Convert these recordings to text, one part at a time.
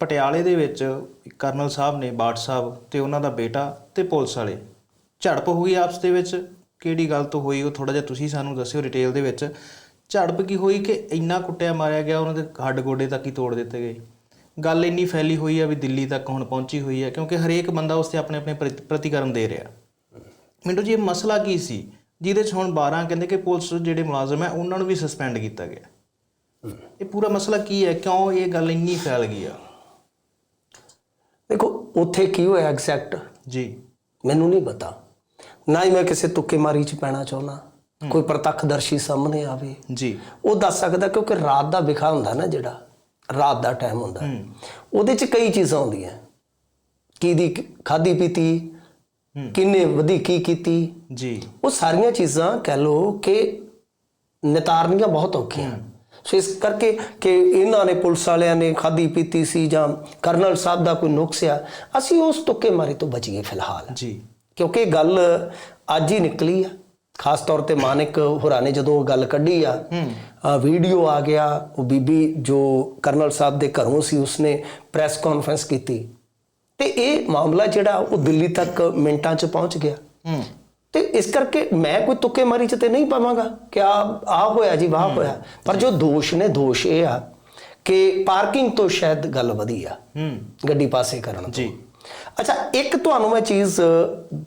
ਪਟਿਆਲੇ ਦੇ ਵਿੱਚ ਕਰਨਲ ਸਾਹਿਬ ਨੇ ਬਾਟ ਸਾਹਿਬ ਤੇ ਉਹਨਾਂ ਦਾ ਬੇਟਾ ਤੇ ਪੁਲਿਸ ਵਾਲੇ। ਝੜਪ ਹੋਈ ਆਪਸ ਦੇ ਵਿੱਚ। ਕਿਹੜੀ ਗੱਲ ਤੋਂ ਹੋਈ ਉਹ ਥੋੜਾ ਜਿਹਾ ਤੁਸੀਂ ਸਾਨੂੰ ਦੱਸਿਓ ਡਿਟੇਲ ਦੇ ਵਿੱਚ। ਝੜਪ ਕੀ ਹੋਈ ਕਿ ਇੰਨਾ ਕੁੱਟਿਆ ਮਾਰਿਆ ਗਿਆ, ਉਹਨਾਂ ਦੇ ਹੱਡ ਗੋਡੇ ਤੱਕ ਹੀ ਤੋੜ ਦਿੱਤੇ ਗਏ। ਗੱਲ ਇੰਨੀ ਫੈਲੀ ਹੋਈ ਆ ਵੀ ਦਿੱਲੀ ਤੱਕ ਹੁਣ ਪਹੁੰਚੀ ਹੋਈ ਹੈ ਕਿਉਂਕਿ ਹਰੇਕ ਬੰਦਾ ਉਸ ਤੇ ਆਪਣੇ ਆਪਣੇ ਪ੍ਰਤੀ- ਪ੍ਰਤੀਕਰਮ ਦੇ ਰਿਹਾ। ਮਿੰਟੂ ਜੀ, ਇਹ ਮਸਲਾ ਕੀ ਸੀ? ਜਿਹਦੇ 'ਚ ਹੁਣ 12 ਕਹਿੰਦੇ ਕਿ ਪੁਲਿਸ ਜਿਹੜੇ ਮੁਲਾਜ਼ਮ ਹੈ ਉਹਨਾਂ ਨੂੰ ਵੀ ਸਸਪੈਂਡ ਕੀਤਾ ਗਿਆ। ਇਹ ਪੂਰਾ ਮਸਲਾ ਕੀ ਹੈ? ਕਿਉਂ ਇਹ ਗੱਲ ਇੰਨੀ ਫੈਲ ਗਈ ਆ? ਦੇਖੋ ਉੱਥੇ ਕੀ ਹੋਇਆ ਐਗਜ਼ੈਕਟ ਜੀ। ਮੈਨੂੰ ਨਹੀਂ ਪਤਾ। ਨਾ ਹੀ ਮੈਂ ਕਿਸੇ ਤੁੱਕੇ ਮਾਰੀ ਚ ਪੈਣਾ ਚਾਹੁੰਦਾ। ਕੋਈ ਪ੍ਰਤੱਖਦਰਸ਼ੀ ਸਾਹਮਣੇ ਆਵੇ। ਜੀ। ਉਹ ਦੱਸ ਸਕਦਾ ਕਿਉਂਕਿ ਰਾਤ ਦਾ ਵਿਖਾ ਹੁੰਦਾ ਨਾ ਜਿਹੜਾ ਰਾਤ ਦਾ ਟਾਈਮ ਹੁੰਦਾ। ਉਹਦੇ ਚ ਕਈ ਚੀਜ਼ਾਂ ਹੁੰਦੀਆਂ। ਕਿਹਦੀ ਖਾਦੀ ਪੀਤੀ ਕਿੰਨੇ ਵਧੀ ਕੀ ਕੀਤੀ। ਜੀ। ਉਹ ਸਾਰੀਆਂ ਚੀਜ਼ਾਂ ਕਹਿ ਲੋ ਕਿ ਨਿਤਾਰਨੀਆਂ ਬਹੁਤ ਔਖੀਆਂ। ਸੋ ਇਸ ਕਰਕੇ ਕਿ ਇਹਨਾਂ ਨੇ ਪੁਲਿਸ ਵਾਲਿਆਂ ਨੇ ਖਾਦੀ ਪੀਤੀ ਸੀ ਜਾਂ ਕਰਨਲ ਸਾਹਿਬ ਦਾ ਕੋਈ ਨੁਕਸ ਆ ਅਸੀਂ ਉਸ ਤੁੱਕੇ ਮਾਰੇ ਤੋਂ ਬਚ ਗਏ ਫਿਲਹਾਲ। ਜੀ। ਕਿਉਂਕਿ ਗੱਲ ਅੱਜ ਹੀ ਨਿਕਲੀ ਆ। ਖਾਸ ਤੌਰ ਤੇ ਮਾਨਿਕ ਹੋਰਾਂ ਨੇ ਜਦੋਂ ਉਹ ਗੱਲ ਕੱਢੀ ਆ ਆ ਵੀਡੀਓ ਆ ਗਿਆ ਉਹ ਬੀਬੀ ਜੋ ਕਰਨਲ ਸਾਹਿਬ ਦੇ ਘਰੋਂ ਸੀ ਉਸਨੇ ਪ੍ਰੈਸ ਕਾਨਫਰੰਸ ਕੀਤੀ। ਤੇ ਇਹ ਮਾਮਲਾ ਜਿਹੜਾ ਉਹ ਦਿੱਲੀ ਤੱਕ ਮਿੰਟਾਂ 'ਚ ਪਹੁੰਚ ਗਿਆ। ਇਸ ਕਰਕੇ ਮੈਂ ਕੋਈ ਤੁੱਕੇ ਮਾਰੀ 'ਚ ਤੇ ਨਹੀਂ ਪਾਵਾਂਗਾ ਕਿ ਆ ਆ ਹੋਇਆ ਜੀ ਵਾਹ ਹੋਇਆ। ਪਰ ਜੋ ਦੋਸ਼ ਨੇ ਦੋਸ਼ ਇਹ ਆ ਕਿ ਪਾਰਕਿੰਗ ਤੋਂ ਸ਼ਾਇਦ ਗੱਲ ਵਧੀ ਆ। ਹੂੰ। ਗੱਡੀ ਪਾਸੇ ਕਰਨ ਤੋਂ। ਜੀ। ਅੱਛਾ ਇੱਕ ਤੁਹਾਨੂੰ ਮੈਂ ਚੀਜ਼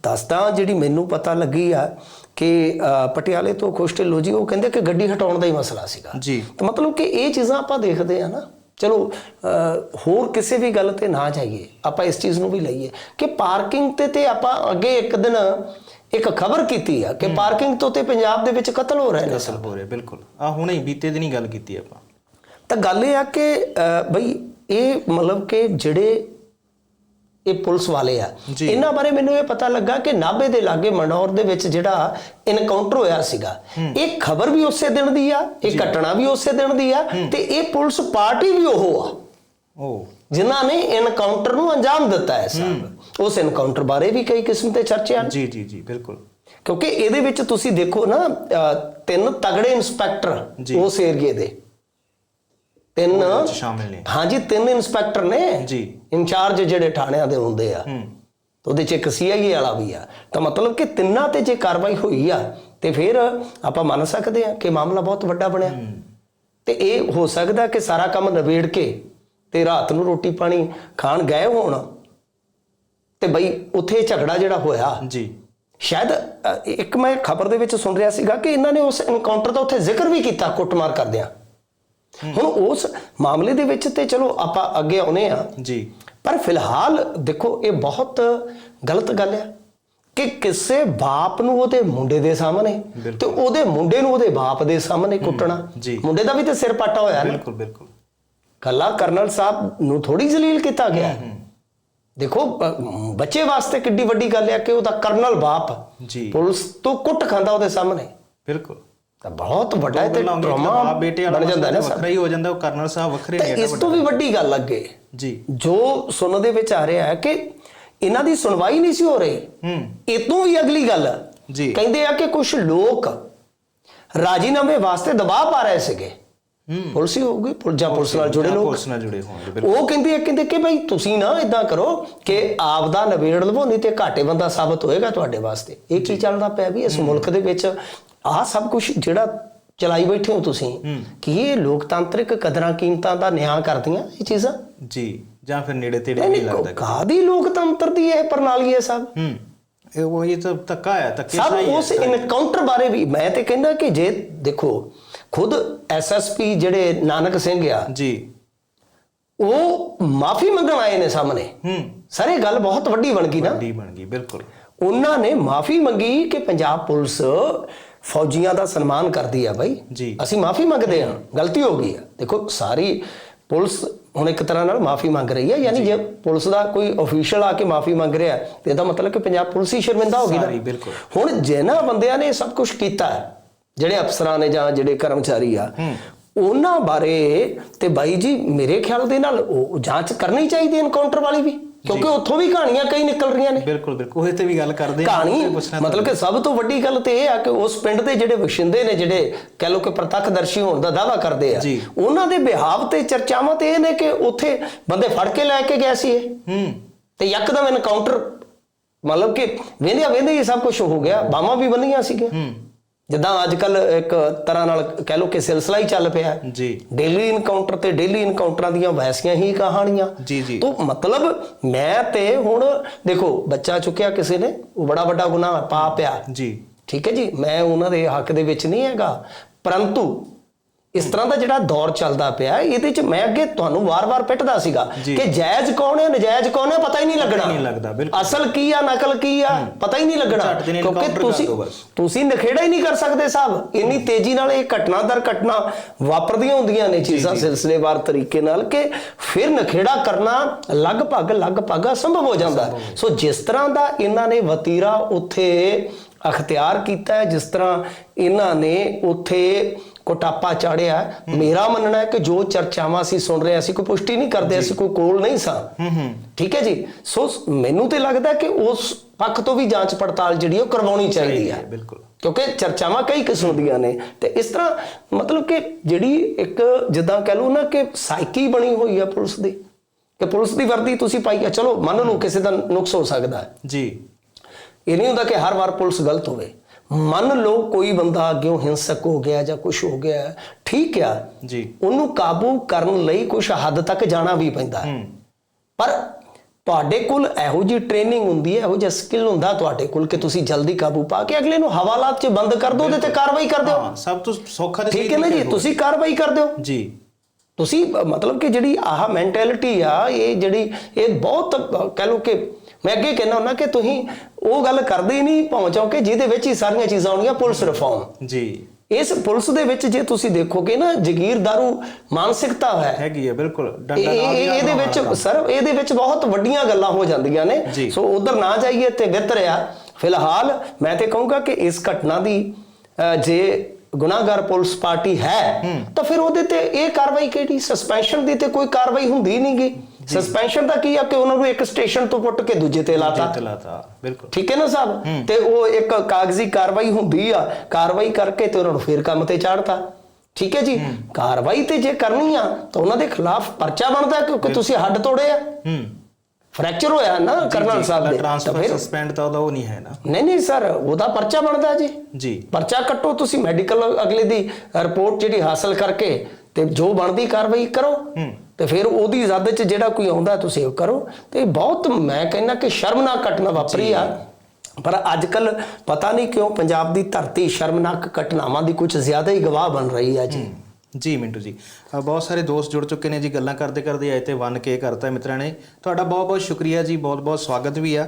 ਦੱਸਦਾ ਜਿਹੜੀ ਮੈਨੂੰ ਪਤਾ ਲੱਗੀ ਆ ਕਿ ਪਟਿਆਲੇ ਤੋਂ ਖੁਸ਼ ਢਿੱਲੋਂ ਜੀ ਉਹ ਕਹਿੰਦੇ ਕਿ ਗੱਡੀ ਹਟਾਉਣ ਦਾ ਹੀ ਮਸਲਾ ਸੀਗਾ। ਜੀ। ਤਾਂ ਮਤਲਬ ਕਿ ਇਹ ਚੀਜ਼ਾਂ ਆਪਾਂ ਦੇਖਦੇ ਆ ਨਾ। ਚਲੋ ਹੋਰ ਕਿਸੇ ਵੀ ਗੱਲ ਤੇ ਨਾ ਜਾਈਏ। ਆਪਾਂ ਇਸ ਚੀਜ਼ ਨੂੰ ਵੀ ਲਈਏ ਕਿ ਪਾਰਕਿੰਗ ਤੇ ਤੇ ਆਪਾਂ ਅੱਗੇ ਇੱਕ ਦਿਨ ਇੱਕ ਖਬਰ ਕੀਤੀ ਆ ਕਿ ਪਾਰਕਿੰਗ ਤੋਂ ਤੇ ਪੰਜਾਬ ਦੇ ਵਿੱਚ ਕਤਲ ਹੋ ਰਹੇ ਨੇ ਅਸਲ ਹੋ ਰਿਹਾ ਬਿਲਕੁਲ। ਆ ਹੁਣੇ ਹੀ ਬੀਤੇ ਦਿਨ ਹੀ ਗੱਲ ਕੀਤੀ ਆਪਾਂ। ਤਾਂ ਗੱਲ ਇਹ ਆ ਕਿ ਬਈ ਇਹ ਮਤਲਬ ਕਿ ਜਿਹੜੇ ਇਹ ਪੁਲਿਸ ਵਾਲੇ ਆ। ਇਹਨਾਂ ਬਾਰੇ ਮੈਨੂੰ ਇਹ ਪਤਾ ਲੱਗਾ ਕਿ ਨਾਭੇ ਦੇ ਲਾਗੇ ਮੰਡੌਰ ਦੇ ਵਿੱਚ ਜਿਹੜਾ ਇਨਕਾਊਂਟਰ ਹੋਇਆ ਸੀਗਾ ਇਹ ਖਬਰ ਵੀ ਉਸੇ ਦਿਨ ਦੀ ਆ ਇਹ ਘਟਨਾ ਵੀ ਉਸੇ ਦਿਨ ਦੀ ਆ ਤੇ ਇਹ ਪੁਲਿਸ ਪਾਰਟੀ ਵੀ ਉਹ ਆ। ਉਹ ਜਿਨ੍ਹਾਂ ਨੇ ਇਨਕਾਊਂਟਰ ਨੂੰ ਅੰਜਾਮ ਦਿੱਤਾ ਹੈ ਸਾਹਿਬ ਉਸ ਇਨਕਾਊਂਟਰ ਬਾਰੇ ਵੀ ਕਈ ਕਿਸਮ ਦੇ ਚਰਚੇ ਹਨ। ਜੀ ਜੀ ਜੀ ਬਿਲਕੁਲ। ਕਿਉਂਕਿ ਇਹਦੇ ਵਿੱਚ ਤੁਸੀਂ ਦੇਖੋ ਨਾ ਤਿੰਨ ਤਗੜੇ ਇੰਸਪੈਕਟਰ ਜੀ। ਉਸ ਏਰੀਏ ਦੇ। ਤਿੰਨ ਸ਼ਾਮਿਲ ਨੇ। ਹਾਂਜੀ ਤਿੰਨ ਇੰਸਪੈਕਟਰ ਨੇ। ਜੀ। ਇੰਚਾਰਜ ਜਿਹੜੇ ਥਾਣਿਆਂ ਦੇ ਹੁੰਦੇ ਆ। ਉਹਦੇ ਚ ਇੱਕ ਸੀਆਈਏ ਵਾਲਾ ਵੀ ਆ। ਤਾਂ ਮਤਲਬ ਕਿ ਤਿੰਨਾਂ ਤੇ ਜੇ ਕਾਰਵਾਈ ਹੋਈ ਆ ਤੇ ਫਿਰ ਆਪਾਂ ਮੰਨ ਸਕਦੇ ਆ ਕਿ ਮਾਮਲਾ ਬਹੁਤ ਵੱਡਾ ਬਣਿਆ। ਤੇ ਇਹ ਹੋ ਸਕਦਾ ਕਿ ਸਾਰਾ ਕੰਮ ਨਵੇੜ ਕੇ ਤੇ ਰਾਤ ਨੂੰ ਰੋਟੀ ਪਾਣੀ ਖਾਣ ਗਏ ਹੋਣ? ਤੇ ਬਈ ਉੱਥੇ ਝਗੜਾ ਜਿਹੜਾ ਹੋਇਆ ਜੀ। ਸ਼ਾਇਦ ਇੱਕ ਮੈਂ ਖਬਰ ਦੇ ਵਿੱਚ ਸੁਣ ਰਿਹਾ ਸੀਗਾ ਕਿ ਇਹਨਾਂ ਨੇ ਉਸ ਐਨਕਾਊਂਟਰ ਦਾ ਉੱਥੇ ਜ਼ਿਕਰ ਵੀ ਕੀਤਾ ਕੁੱਟਮਾਰ ਕਰਦਿਆਂ। ਹੁਣ ਉਸ ਮਾਮਲੇ ਦੇ ਵਿੱਚ ਤੇ ਚਲੋ ਆਪਾਂ ਅੱਗੇ ਆਉਨੇ ਆ ਜੀ। ਪਰ ਫਿਲਹਾਲ ਦੇਖੋ ਇਹ ਬਹੁਤ ਗਲਤ ਗੱਲ ਹੈ ਕਿ ਕਿਸੇ ਬਾਪ ਨੂੰ ਉਹਦੇ ਮੁੰਡੇ ਦੇ ਸਾਹਮਣੇ ਤੇ ਉਹਦੇ ਮੁੰਡੇ ਨੂੰ ਉਹਦੇ ਬਾਪ ਦੇ ਸਾਹਮਣੇ ਕੁੱਟਣਾ। ਮੁੰਡੇ ਦਾ ਵੀ ਤੇ ਸਿਰ ਪਾਟਾ ਹੋਇਆ ਨਾ। ਬਿਲਕੁਲ ਬਿਲਕੁਲ। ਕੱਲਾ ਕਰਨਲ ਸਾਹਿਬ ਨੂੰ ਥੋੜੀ ਜ਼ਲੀਲ ਕੀਤਾ ਗਿਆ ਦੇਖੋ ਬੱਚੇ ਵਾਸਤੇ ਕਿੱਡੀ ਵੱਡੀ ਗੱਲ ਹੈ ਕਿ ਉਹਦਾ ਕਰਨਲ ਬਾਪ ਜੀ। ਪੁਲਿਸ ਤੋਂ ਕੁੱਟ ਖਾਂਦਾ ਉਹਦੇ ਸਾਹਮਣੇ। ਬਿਲਕੁਲ। ਤਾਂ ਬਹੁਤ ਵੱਡਾ ਤੇ ਡਰਾਮਾ ਬਾਪ ਬੇਟੇ ਵਾਲਾ ਜਾਂਦਾ ਨਾ ਵੱਖਰਾ ਹੀ ਹੋ ਜਾਂਦਾ ਉਹ ਕਰਨਲ ਸਾਹਿਬ ਵੱਖਰੇ ਤੇ ਨੇ ਇਸ ਤੋਂ ਵੀ ਵੱਡੀ ਗੱਲ ਅੱਗੇ ਜੀ। ਜੋ ਸੁਣਨ ਦੇ ਵਿੱਚ ਆ ਰਿਹਾ ਹੈ ਕਿ ਇਹਨਾਂ ਦੀ ਸੁਣਵਾਈ ਨਹੀਂ ਸੀ ਹੋ ਰਹੀ। ਹੂੰ। ਇਹ ਤੋਂ ਵੀ ਅਗਲੀ ਗੱਲ। ਜੀ। ਕਹਿੰਦੇ ਆ ਕਿ ਕੁਝ ਲੋਕ ਰਾਜੀਨਾਮੇ ਵਾਸਤੇ ਦਬਾਅ ਪਾ ਰਹੇ ਸੀਗੇ। ਪੁਲਿਸ ਹੀ ਹੋਊਗੀ ਪੁਲ- ਜਾਂ ਪੁਲਿਸ ਨਾਲ ਜੁੜੇ ਲੋਕ। ਪੁਲਿਸ ਨਾਲ ਜੁੜੇ ਹੋਣਗੇ ਬਿਲਕੁਲ। ਉਹ ਕਹਿੰਦੇ ਆ ਕਹਿੰਦੇ ਕਿ ਭਾਈ ਤੁਸੀਂ ਨਾ ਇਦਾਂ ਕਰੋ ਕਿ ਆਪ ਦਾ ਨਵੇੜ ਲਵੋ ਨਹੀਂ ਤੇ ਘਾਟੇ ਬੰਦਾ ਸਾਬਤ ਹੋਏਗਾ ਤੁਹਾਡੇ ਵਾਸਤੇ। ਇਹ ਕੀ ਚੱਲਦਾ ਪਿਆ ਵੀ ਇਸ ਮੁਲਕ ਦੇ ਵਿੱਚ ਆਹ ਸਭ ਕੁਝ ਜਿਹੜਾ ਚਲਾਈ ਬੈਠੇ ਹੋ ਤੁਸੀਂ ਕੀ ਇਹ ਲੋਕਤਾਂਤਰਿਕ ਕਦਰਾਂ ਕੀਮਤਾਂ ਦਾ ਨਿਆਂ ਕਰਦੀਆਂ ਇਹ ਚੀਜ਼ਾਂ? ਜੀ ਜਾਂ ਫਿਰ ਨੇੜੇ ਤੇੜੇ ਨਹੀਂ ਲੱਗਦਾ ਕਾਦੀ ਲੋਕਤੰਤਰ ਦੀ ਇਹ ਪ੍ਰਣਾਲੀ ਹੈ ਸਭ? ਹੂੰ। ਇਹ ਉਹ ਇਹ ਤਾਂ ਧੱਕਾ ਹੈ ਧੱਕੇ ਸਭ ਉਸ ਇਨਕਾਊਂਟਰ ਬਾਰੇ ਵੀ ਮੈਂ ਤੇ ਕਹਿੰਦਾ ਕਿ ਜੇ ਦੇਖੋ ਖੁਦ ਐਸਐਸਪੀ ਜਿਹੜੇ ਨਾਨਕ ਸਿੰਘ ਆ ਜੀ। ਉਹ ਮਾਫੀ ਮੰਗਣ ਆਏ ਨੇ ਸਾਹਮਣੇ। ਹੂੰ। ਸਾਰੇ ਗੱਲ ਬਹੁਤ ਵੱਡੀ ਬਣ ਗਈ ਨਾ। ਵੱਡੀ ਬਣ ਗਈ ਬਿਲਕੁਲ। ਉਹਨਾਂ ਨੇ ਮਾਫੀ ਮੰਗੀ ਕਿ ਪੰਜਾਬ ਪੁਲਿਸ ਫੌਜੀਆਂ ਦਾ ਸਨਮਾਨ ਕਰਦੀ ਆ ਬਾਈ। ਜੀ। ਅਸੀਂ ਮਾਫੀ ਮੰਗਦੇ ਆ ਗਲਤੀ ਹੋ ਗਈ ਆ। ਦੇਖੋ ਸਾਰੀ ਪੁਲਿਸ ਹੁਣ ਇੱਕ ਤਰ੍ਹਾਂ ਨਾਲ ਮਾਫੀ ਮੰਗ ਰਹੀ ਹੈ ਯਾਨੀ ਜੇ। ਪੁਲਿਸ ਦਾ ਕੋਈ ਅਫੀਸ਼ੀਅਲ ਆ ਕੇ ਮਾਫੀ ਮੰਗ ਰਿਹਾ ਤੇ ਇਹਦਾ ਮਤਲਬ ਕਿ ਪੰਜਾਬ ਪੁਲਿਸ ਹੀ ਸ਼ਰਮਿੰਦਾ ਹੋ ਗਈ ਨਾ। ਬਿਲਕੁਲ। ਹੁਣ ਜਿਹਨਾਂ ਬੰਦਿਆਂ ਨੇ ਸਭ ਕੁਝ ਕੀਤਾ ਹੈ ਜਿਹੜੇ ਅਫਸਰਾਂ ਨੇ ਜਾਂ ਜਿਹੜੇ ਕਰਮਚਾਰੀ ਆ ਉਹਨਾਂ ਬਾਰੇ ਤੇ ਬਾਈ ਜੀ ਮੇਰੇ ਖਿਆਲ ਦੇ ਨਾਲ ਉਹ ਜਾਂਚ ਕਰਨੀ ਚਾਹੀਦੀ ਐਨਕਾਊਂਟਰ ਵਾਲੀ ਵੀ ਕਿਉਂਕਿ ਉੱਥੋਂ ਵੀ ਕਹਾਣੀਆਂ ਕਈ ਨਿਕਲ ਰਹੀਆਂ ਨੇ। ਬਿਲਕੁਲ ਬਿਲਕੁਲ ਉਹਦੇ ਤੇ ਵੀ ਗੱਲ ਕਰਦੇ ਹਾਂ ਕਹਾਣੀ ਮਤਲਬ ਕਿ ਸਭ ਤੋਂ ਵੱਡੀ ਗੱਲ ਤੇ ਇਹ ਆ ਕਿ ਉਸ ਪਿੰਡ ਦੇ ਜਿਹੜੇ ਵਸਿੰਦੇ ਨੇ ਜਿਹੜੇ ਕਹਿ ਲੋ ਕਿ ਪ੍ਰਤੱਖਦਰਸ਼ੀ ਹੋਣ ਦਾ ਦਾਵਾ ਕਰਦੇ ਆ। ਉਹਨਾਂ ਦੇ ਬਿਹਾਵ ਤੇ ਚਰਚਾਵਾਂ ਤੇ ਇਹ ਨੇ ਕਿ ਉੱਥੇ ਬੰਦੇ ਫੜ ਕੇ ਲੈ ਕੇ ਗਏ ਸੀ ਇਹ। ਹੂੰ। ਤੇ ਯਕਦਮ ਐਨਕਾਊਂਟਰ ਮਤਲਬ ਕਿ ਵੇਂਦਿਆ ਵੇਂਦੇ ਹੀ ਸਭ ਕੁਝ ਹੋ ਗਿਆ ਬਾਹਾਂ ਵੀ ਬੰਨੀਆਂ ਸੀਗੀਆਂ। ਹੂੰ। ਜਿੱਦਾਂ ਅੱਜ ਕੱਲ ਇੱਕ ਤਰ੍ਹਾਂ ਨਾਲ ਕਹਿ ਲੋ ਕਿ ਸਿਲਸਿਲਾ ਹੀ ਚੱਲ ਪਿਆ। ਹੈ। ਜੀ। ਡੇਲੀ ਇਨਕਾਊਂਟਰ ਤੇ ਡੇਲੀ ਇਨਕਾਊਂਟਰਾਂ ਦੀਆਂ ਵੈਸੀਆਂ ਹੀ ਕਹਾਣੀਆਂ। ਜੀ, ਜੀ। ਤੋਂ ਮਤਲਬ ਮੈਂ ਤੇ ਹੁਣ ਦੇਖੋ ਬੱਚਾ ਚੁੱਕਿਆ ਕਿਸੇ ਨੇ ਉਹ ਬੜਾ ਵੱਡਾ ਗੁਨਾਹ ਪਾਪ ਆ। ਜੀ। ਠੀਕ ਹੈ ਜੀ? ਮੈਂ ਉਹਨਾਂ ਦੇ ਹੱਕ ਦੇ ਵਿੱਚ ਨਹੀਂ ਹੈਗਾ। ਪਰੰਤੂ ਇਸ ਤਰ੍ਹਾਂ ਦਾ ਜਿਹੜਾ ਦੌਰ ਚੱਲਦਾ ਪਿਆ ਇਹਦੇ ਚ ਮੈਂ ਅੱਗੇ ਤੁਹਾਨੂੰ ਵਾਰ-ਵਾਰ ਪਿੱਟਦਾ ਸੀਗਾ। ਕਿ ਜਾਇਜ਼ ਕੌਣ ਹੈ ਨਜਾਇਜ਼ ਕੌਣ ਹੈ ਪਤਾ ਹੀ ਨਹੀਂ ਲੱਗਣਾ ਨਹੀਂ ਲੱਗਦਾ, ਬਿਲਕੁਲ। ਅਸਲ ਕੀ ਆ ਨਕਲ ਕੀ ਆ ਪਤਾ ਹੀ ਨਹੀਂ ਲੱਗਣਾ ਕਿਉਂਕਿ ਤੁਸੀਂ। ਤੁਸੀਂ ਨਖੇੜਾ ਹੀ ਨਹੀਂ ਕਰ ਸਕਦੇ ਸਾਹਿਬ ਇੰਨੀ ਤੇਜ਼ੀ ਨਾਲ ਇਹ ਘਟਨਾ ਦਰ ਘਟਨਾ ਵਾਪਰਦੀਆਂ ਹੁੰਦੀਆਂ ਨੇ ਚੀਜ਼ਾਂ ਸਿਲਸਿਲੇਵਾਰ ਤਰੀਕੇ ਨਾਲ ਕਿ ਫਿਰ ਨਖੇੜਾ ਕਰਨਾ ਲਗਭਗ ਲਗਭਗ ਅਸੰਭਵ ਹੋ ਜਾਂਦਾ। ਸੋ ਜਿਸ ਤਰ੍ਹਾਂ ਦਾ ਇਹਨਾਂ ਨੇ ਵਤੀਰਾ ਉੱਥੇ ਅਖਤਿਆਰ ਕੀਤਾ ਹੈ ਜਿਸ ਤਰ੍ਹਾਂ ਇਹਨਾਂ ਨੇ ਉੱਥੇ ਕੋਟਾਪਾ ਚਾੜਿਆ ਮੇਰਾ ਮੰਨਣਾ ਹੈ ਕਿ ਜੋ ਚਰਚਾਵਾਂ ਅਸੀਂ ਸੁਣ ਰਹੇ ਹਾਂ, ਅਸੀਂ ਕੋਈ ਪੁਸ਼ਟੀ ਨਹੀਂ ਕਰਦੇ ਅਸੀਂ ਕੋਈ ਕੋਲ ਨਹੀਂ ਸਾਂ। ਹੂੰ ਹੂੰ। ਠੀਕ ਹੈ ਜੀ? ਸੋ ਸ- ਮੈਨੂੰ ਤੇ ਲੱਗਦਾ ਕਿ ਉਸ ਪੱਖ ਤੋਂ ਵੀ ਜਾਂਚ ਪੜਤਾਲ ਜਿਹੜੀ ਉਹ ਕਰਵਾਉਣੀ ਚਾਹੀਦੀ ਹੈ ਬਿਲਕੁਲ। ਕਿਉਂਕਿ ਚਰਚਾਵਾਂ ਕਈ ਕਿਸਮ ਦੀਆਂ ਨੇ। ਤੇ ਇਸ ਤਰ੍ਹਾਂ ਮਤਲਬ ਕਿ ਜਿਹੜੀ ਇੱਕ ਜਿੱਦਾਂ ਕਹ ਲਓ ਨਾ ਕਿ ਸਾਈਕੀ ਬਣੀ ਹੋਈ ਆ ਪੁਲਿਸ ਦੀ ਕਿ ਪੁਲਿਸ ਦੀ ਵਰਦੀ ਤੁਸੀਂ ਪਾਈ ਆ ਚਲੋ ਮੰਨ ਲਓ ਕਿਸੇ ਦਾ ਨੁਕਸ ਹੋ ਸਕਦਾ ਹੈ। ਜੀ। ਇਹ ਨਹੀਂ ਹੁੰਦਾ ਕਿ ਹਰ ਵਾਰ ਪੁਲਿਸ ਗਲਤ ਹੋਵੇ। ਮੰਨ ਲਓ ਕੋਈ ਬੰਦਾ ਅੱਗਿਓਂ ਹਿੰਸਕ ਹੋ ਗਿਆ ਜਾਂ ਕੁਝ ਹੋ ਗਿਆ ਠੀਕ ਆ। ਜੀ। ਉਹਨੂੰ ਕਾਬੂ ਕਰਨ ਲਈ ਕੁਝ ਹੱਦ ਤੱਕ ਜਾਣਾ ਵੀ ਪੈਂਦਾ। ਹੈ। ਪਰ ਤੁਹਾਡੇ ਕੋਲ ਇਹੋ ਜੀ ਟ੍ਰੇਨਿੰਗ ਹੁੰਦੀ ਹੈ ਇਹੋ ਜਿਹਾ ਸਕਿੱਲ ਹੁੰਦਾ ਤੁਹਾਡੇ ਕੋਲ ਕਿ ਤੁਸੀਂ ਜਲਦੀ ਕਾਬੂ ਪਾ ਕੇ ਅਗਲੇ ਨੂੰ ਹਵਾਲਾਤ 'ਚ ਬੰਦ ਕਰ ਦਿਓ ਤੇ ਕਾਰਵਾਈ ਕਰ ਦਿਓ। ਸਭ ਤੋਂ ਸੌਖਾ ਤੇ ਠੀਕ ਹੈ ਨਾ ਜੀ? ਤੁਸੀਂ ਕਾਰਵਾਈ ਕਰ ਦਿਓ। ਜੀ। ਤੁਸੀਂ ਮਤਲਬ ਕਿ ਜਿਹੜੀ ਆਹ ਮੈਂਟੈਲਿਟੀ ਆ ਇਹ ਜਿਹੜੀ ਇਹ ਬਹੁਤ ਕਹਿ ਲਓ ਕਿ ਮੈਂ ਅੱਗੇ ਕਹਿੰਦਾ ਹੁੰਦਾ ਕਿ ਤੁਸੀਂ ਉਹ ਗੱਲ ਕਰਦੇ ਹੀ ਨਹੀਂ ਪਹੁੰਚੋ ਕਿ ਜਿਹਦੇ ਵਿੱਚ ਹੀ ਸਾਰੀਆਂ ਚੀਜ਼ਾਂ ਆਉਣਗੀਆਂ ਪੁਲਿਸ ਰਿਫਾਰਮ। ਜੀ। ਇਸ ਪੁਲਿਸ ਦੇ ਵਿੱਚ ਜੇ ਤੁਸੀਂ ਦੇਖੋਗੇ ਨਾ ਜਗੀਰਦਾਰੂ ਮਾਨਸਿਕਤਾ ਹੈ। ਹੈਗੀ ਹੈ ਬਿਲਕੁਲ। ਡੰਡਾ ਨਾਲ ਇਹ- ਇਹਦੇ ਵਿੱਚ ਸਰ ਇਹਦੇ ਵਿੱਚ ਬਹੁਤ ਵੱਡੀਆਂ ਗੱਲਾਂ ਹੋ ਜਾਂਦੀਆਂ ਨੇ। ਸੋ ਉਧਰ ਨਾ ਜਾਈਏ ਤੇ ਬਿਹਤਰ ਆ। ਫਿਲਹਾਲ ਮੈਂ ਤੇ ਕਹੂੰਗਾ ਕਿ ਇਸ ਘਟਨਾ ਦੀ ਜੇ ਗੁਨਾਹਗਾਰ ਪੁਲਿਸ ਪਾਰਟੀ ਹੈ ਤਾਂ ਫਿਰ ਉਹਦੇ ਤੇ ਇਹ ਕਾਰਵਾਈ ਕਿਹੜੀ? ਸਸਪੈਂਸ਼ਨ ਦੀ ਤੇ ਕੋਈ ਕਾਰਵਾਈ ਹੁੰਦੀ ਨਹੀਂਗੀ ਸਸਪੈਂਸ਼ਨ ਦਾ ਕੀ ਆ ਕਿ ਉਹਨਾਂ ਨੂੰ ਇੱਕ ਸਟੇਸ਼ਨ ਤੋਂ ਪੁੱਟ ਕੇ ਦੂਜੇ ਤੇ ਲਾਤਾ? ਤਲਾਤਾ ਬਿਲਕੁਲ। ਠੀਕ ਹੈ ਨਾ ਸਾਹਿਬ? ਤੇ ਉਹ ਇੱਕ ਕਾਗਜ਼ੀ ਕਾਰਵਾਈ ਹੁੰਦੀ ਆ ਕਾਰਵਾਈ ਕਰਕੇ ਤੇ ਉਹਨਾਂ ਨੂੰ ਫੇਰ ਕੰਮ ਤੇ ਚਾੜਤਾ। ਠੀਕ ਹੈ ਜੀ? ਕਾਰਵਾਈ ਤੇ ਜੇ ਕਰਨੀ ਆ ਤਾਂ ਉਹਨਾਂ ਦੇ ਖਿਲਾਫ ਪਰਚਾ ਬਣਦਾ ਕਿਉਂਕਿ ਤੁਸੀਂ ਹੱਡ ਤੋੜੇ ਆ? ਹੂੰ। ਫ੍ਰੈਕਚਰ ਹੋਇਆ ਨਾ ਕਰਨਲ ਸਾਹਿਬ ਦੇ ਤਾਂ ਟ੍ਰਾਂਸਫਰ ਫਿਰ ਸਸਪੈਂਡ ਤਾਂ ਉਹਦਾ ਉਹ ਨਹੀਂ ਹੈ ਨਾ। ਨਹੀਂ ਨਹੀਂ ਸਰ ਉਹਦਾ ਪਰਚਾ ਬਣਦਾ ਜੀ। ਜੀ। ਪਰਚਾ ਕੱਟੋ ਤੁਸੀਂ ਮੈਡੀਕਲ ਅਗਲੇ ਦੀ ਰਿਪੋਰਟ ਜਿਹੜੀ ਹਾਸਲ ਕਰਕੇ ਤੇ ਜੋ ਬਣਦੀ ਕਾਰਵਾਈ ਕਰੋ। ਤੇ ਫਿਰ ਉਹਦੀ ਜ਼ਦ ਚ ਜਿਹੜਾ ਕੋਈ ਆਉਂਦਾ ਤੁਸੀਂ ਉਹ ਕਰੋ। ਤੇ ਬਹੁਤ ਮੈਂ ਕਹਿੰਦਾ ਕਿ ਸ਼ਰਮਨਾਕ ਘਟਨਾ ਵਾਪਰੀ ਆ। ਪਰ ਅੱਜ ਕੱਲ ਪਤਾ ਨਹੀਂ ਕਿਉਂ ਪੰਜਾਬ ਦੀ ਧਰਤੀ ਸ਼ਰਮਨਾਕ ਘਟਨਾਵਾਂ ਦੀ ਕੁਝ ਜ਼ਿਆਦਾ ਹੀ ਗਵਾਹ ਬਣ ਰਹੀ ਆ ਜੀ। ਜੀ ਮਿੰਟੂ ਜੀ ਬਹੁਤ ਸਾਰੇ ਦੋਸਤ ਜੁੜ ਚੁੱਕੇ ਨੇ ਜੀ ਗੱਲਾਂ ਕਰਦੇ ਕਰਦੇ ਆਏ ਤੇ 1k ਕਰਤਾ ਮਿੱਤਰਾਂ ਨੇ। ਤੁਹਾਡਾ ਬਹੁਤ ਬਹੁਤ ਸ਼ੁਕਰੀਆ ਜੀ ਬਹੁਤ ਬਹੁਤ ਸਵਾਗਤ ਵੀ ਆ।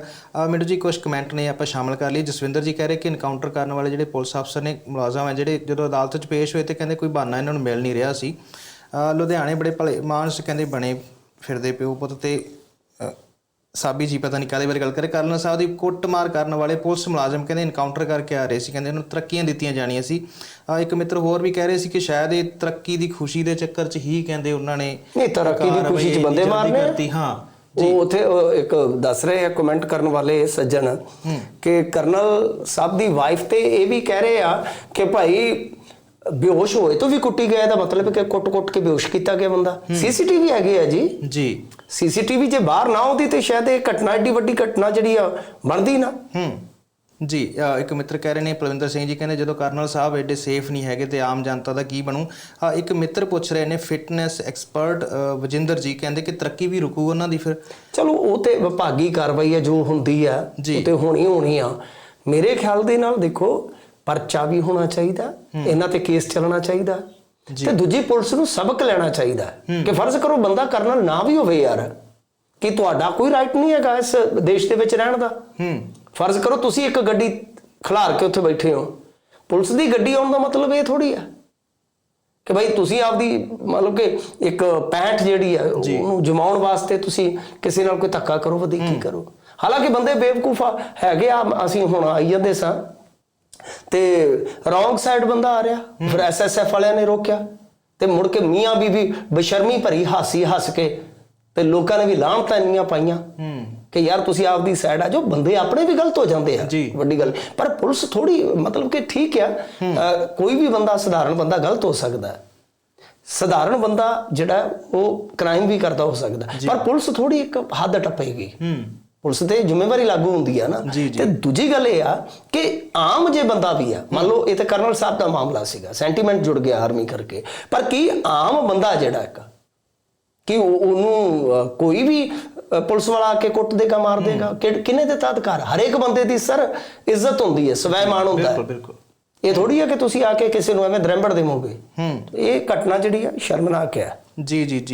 ਮਿੰਟੂ ਜੀ ਕੁਝ ਕਮੈਂਟ ਨੇ ਆਪਾਂ ਸ਼ਾਮਲ ਕਰ ਲਈ ਜਸਵਿੰਦਰ ਜੀ ਕਹਿ ਰਹੇ ਕਿ ਇਨਕਾਊਂਟਰ ਕਰਨ ਵਾਲੇ ਜਿਹੜੇ ਪੁਲਿਸ ਅਫਸਰ ਨੇ ਮੁਲਾਜ਼ਮ ਹੈ ਜਿਹੜੇ ਜਦੋਂ ਅਦਾਲਤ 'ਚ ਪੇਸ਼ ਹੋਏ ਤੇ ਕਹਿੰਦੇ ਕੋਈ ਬਹਾਨਾ ਇਹਨਾਂ ਨੂੰ ਮਿਲ ਨਹੀਂ ਰਿਹਾ ਸੀ। ਲੁਧਿਆਣੇ ਬੜੇ ਭਲੇ ਮਾਨਸ ਕਹਿੰਦੇ ਬਣੇ ਫਿਰਦੇ ਪਿਓ ਪੁੱਤ ਤੇ ਸਾਬੀ ਜੀ ਪਤਾ ਨਹੀਂ ਕਾਹਦੇ ਬਾਰੇ ਗੱਲ ਕਰੇ। ਕਰਨਲ ਸਾਹਿਬ ਦੀ ਕੁੱਟਮਾਰ ਕਰਨ ਵਾਲੇ ਪੁਲਿਸ ਮੁਲਾਜ਼ਮ ਕਹਿੰਦੇ ਇਨਕਾਊਂਟਰ ਕਰਕੇ ਆ ਰਹੇ ਸੀ ਕਹਿੰਦੇ ਇਹਨੂੰ ਤਰੱਕੀਆਂ ਦਿੱਤੀਆਂ ਜਾਣੀਆਂ ਸੀ। ਇੱਕ ਮਿੱਤਰ ਹੋਰ ਵੀ ਕਹਿ ਰਹੇ ਸੀ ਕਿ ਸ਼ਾਇਦ ਇਹ ਤਰੱਕੀ ਦੀ ਖੁਸ਼ੀ ਦੇ ਚੱਕਰ 'ਚ ਹੀ ਕਹਿੰਦੇ ਉਹਨਾਂ ਨੇ ਨਹੀਂ ਤਰੱਕੀ ਦੀ ਖੁਸ਼ੀ 'ਚ ਬੰਦੇ ਮਾਰਨੇ ਹਾਂ ਉਹ ਉਥੇ ਇੱਕ ਦੱਸ ਰਹੇ ਆ ਕਮੈਂਟ ਕਰਨ ਵਾਲੇ ਸੱਜਣ ਕਿ ਕਰਨਲ ਸਾਹਿਬ ਦੀ ਵਾਈਫ ਤੇ ਇਹ ਵੀ ਕਹਿ ਰਹੇ ਆ ਕਿ ਭਾਈ ਬੇਹੋਸ਼ ਹੋਏ ਤੋਂ ਵੀ ਕੁੱਟੀ ਗਿਆ ਦਾ ਮਤਲਬ ਕਿ ਕੁੱਟ-ਕੁੱਟ ਕੇ ਬੇਹੋਸ਼ ਕੀਤਾ ਗਿਆ ਬੰਦਾ। ਸੀਸੀਟੀਵੀ ਹੈਗੇ ਆ ਜੀ? ਜੀ। ਸੀਸੀਟੀਵੀ ਜੇ ਬਾਹਰ ਨਾ ਆਉਂਦੀ ਤੇ ਸ਼ਾਇਦ ਇਹ ਘਟਨਾ ਏਡੀ ਵੱਡੀ ਘਟਨਾ ਜਿਹੜੀ ਆ ਬਣਦੀ ਨਾ। ਹੂੰ। ਜੀ ਇੱਕ ਮਿੱਤਰ ਕਹਿ ਰਹੇ ਨੇ ਪਲਵਿੰਦਰ ਸਿੰਘ ਜੀ ਕਹਿੰਦੇ ਜਦੋਂ ਕਰਨਲ ਸਾਹਿਬ ਐਡੇ ਸੇਫ ਨਹੀਂ ਹੈਗੇ ਤੇ ਆਮ ਜਨਤਾ ਦਾ ਕੀ ਬਣੂ? ਇੱਕ ਮਿੱਤਰ ਪੁੱਛ ਰਹੇ ਨੇ ਫਿਟਨੈਸ ਐਕਸਪਰਟ ਵਜਿੰਦਰ ਜੀ ਕਹਿੰਦੇ ਕਿ ਤਰੱਕੀ ਵੀ ਰੁਕੂ ਉਹਨਾਂ ਦੀ ਫਿਰ। ਚਲੋ ਉਹ ਤੇ ਵਿਭਾਗੀ ਕਾਰਵਾਈ ਹੈ ਜੋ ਹੁੰਦੀ ਆ। ਉਹ ਤੇ ਹੋਣੀ ਹੋਣੀ ਆ। ਮੇਰੇ ਖਿਆਲ ਦੇ ਨਾਲ ਦੇਖੋ ਪਰਚਾ ਵੀ ਹੋਣਾ ਚਾਹੀਦਾ ਇਹਨਾਂ ਤੇ ਕੇਸ ਚੱਲਣਾ ਚਾਹੀਦਾ। ਤੇ ਦੂਜੀ ਪੁਲਿਸ ਨੂੰ ਸਬਕ ਲੈਣਾ ਚਾਹੀਦਾ ਕਿ ਫਰਜ਼ ਕਰੋ ਬੰਦਾ ਕਰਨਲ ਨਾ ਵੀ ਹੋਵੇ ਯਾਰ। ਕਿ ਤੁਹਾਡਾ ਕੋਈ ਰਾਈਟ ਨਹੀਂ ਹੈਗਾ ਇਸ ਦੇਸ਼ ਦੇ ਵਿੱਚ ਰਹਿਣ ਦਾ? ਹੂੰ। ਫਰਜ਼ ਕਰੋ ਤੁਸੀਂ ਇੱਕ ਗੱਡੀ ਖਿਲਾਰ ਕੇ ਉੱਥੇ ਬੈਠੇ ਹੋ। ਪੁਲਿਸ ਦੀ ਗੱਡੀ ਆਉਣ ਦਾ ਮਤਲਬ ਇਹ ਥੋੜੀ ਆ ਕਿ ਭਾਈ ਤੁਸੀਂ ਆਪਦੀ ਮਤਲਬ ਕਿ ਇੱਕ ਪੈਂਟ ਜਿਹੜੀ ਆ ਉਹਨੂੰ ਜਮਾਉਣ ਵਾਸਤੇ ਤੁਸੀਂ ਕਿਸੇ ਨਾਲ ਕੋਈ ਧੱਕਾ ਕਰੋ ਵਧੀਕੀ ਕਰੋ। ਹਾਲਾਂਕਿ ਬੰਦੇ ਬੇਵਕੂਫ ਹੈਗੇ ਆ ਅਸੀਂ ਹੁਣ ਆਈ ਜਾਂਦੇ ਸਾਂ। ਤੇ ਰੌਂਗ ਸਾਈਡ ਬੰਦਾ ਆ ਰਿਹਾ। ਫਿਰ ਐਸਐਸਐਫ ਵਾਲਿਆਂ ਨੇ ਰੋਕਿਆ। ਤੇ ਮੁੜ ਕੇ ਮੀਆਂ ਬੀਬੀ ਬਸ਼ਰਮੀ ਭਰੀ ਹਾਸੀ ਹੱਸ ਕੇ ਤੇ ਲੋਕਾਂ ਨੇ ਵੀ ਲਾਹਣਤਾਂ ਇੰਨੀਆਂ ਪਾਈਆਂ ਕਿ ਯਾਰ ਤੁਸੀਂ ਆਪਦੀ ਸਾਈਡ ਆ ਜੋ ਬੰਦੇ ਆਪਣੇ ਵੀ ਗਲਤ ਹੋ ਜਾਂਦੇ ਆ। ਵੱਡੀ ਗੱਲ। ਪਰ ਪੁਲਿਸ ਥੋੜੀ ਮਤਲਬ ਕਿ ਠੀਕ ਆ। ਕੋਈ ਵੀ ਬੰਦਾ ਸਧਾਰਨ ਬੰਦਾ ਗਲਤ ਹੋ ਸਕਦਾ। ਸਧਾਰਨ ਬੰਦਾ ਜਿਹੜਾ ਉਹ ਕ੍ਰਾਈਮ ਵੀ ਕਰਦਾ ਹੋ ਸਕਦਾ। ਪਰ ਪੁਲਿਸ ਥੋੜੀ ਇੱਕ ਹੱਦ ਟੱਪੇਗੀ। ਪੁਲਿਸ ਤੇ ਜ਼ਿੰਮੇਵਾਰੀ ਲਾਗੂ ਹੁੰਦੀ ਆ ਨਾ। ਤੇ ਦੂਜੀ ਗੱਲ ਇਹ ਆ ਕਿ ਆਮ ਜੇ ਬੰਦਾ ਵੀ ਆ ਮੰਨ ਲਓ ਇਹ ਤੇ ਕਰਨਲ ਸਾਹਿਬ ਦਾ ਮਾਮਲਾ ਸੀਗਾ ਸੈਂਟੀਮੈਂਟ ਜੁੜ ਗਿਆ ਆਰਮੀ ਕਰਕੇ ਪਰ ਕੀ ਆਮ ਬੰਦਾ ਜਿਹੜਾ ਇੱਕ ਕਿ ਉਹ- ਉਹਨੂੰ ਕੋਈ ਵੀ ਪੁਲਿਸ ਵਾਲਾ ਆ ਕੇ ਕੁੱਟ ਦੇਗਾ ਮਾਰ ਦੇਗਾ ਕਿਹਨੇ ਦਿੱਤਾ ਅਧਿਕਾਰ? ਹਰੇਕ ਬੰਦੇ ਦੀ ਸਰ ਇੱਜ਼ਤ ਹੁੰਦੀ ਹੈ ਸਵੈਮਾਨ ਹੁੰਦਾ ਬਿਲਕੁਲ ਬਿਲਕੁਲ। ਇਹ ਥੋੜੀ ਹੈ ਕਿ ਤੁਸੀਂ ਆ ਕੇ ਕਿਸੇ ਨੂੰ ਐਵੇਂ ਦਰੰਬੜ ਦੇਵੋਗੇ? ਹੂੰ। ਇਹ ਘਟਨਾ ਜਿਹੜੀ ਆ ਸ਼ਰਮਨਾਕ ਹੈ। ਜੀ ਜੀ ਜੀ।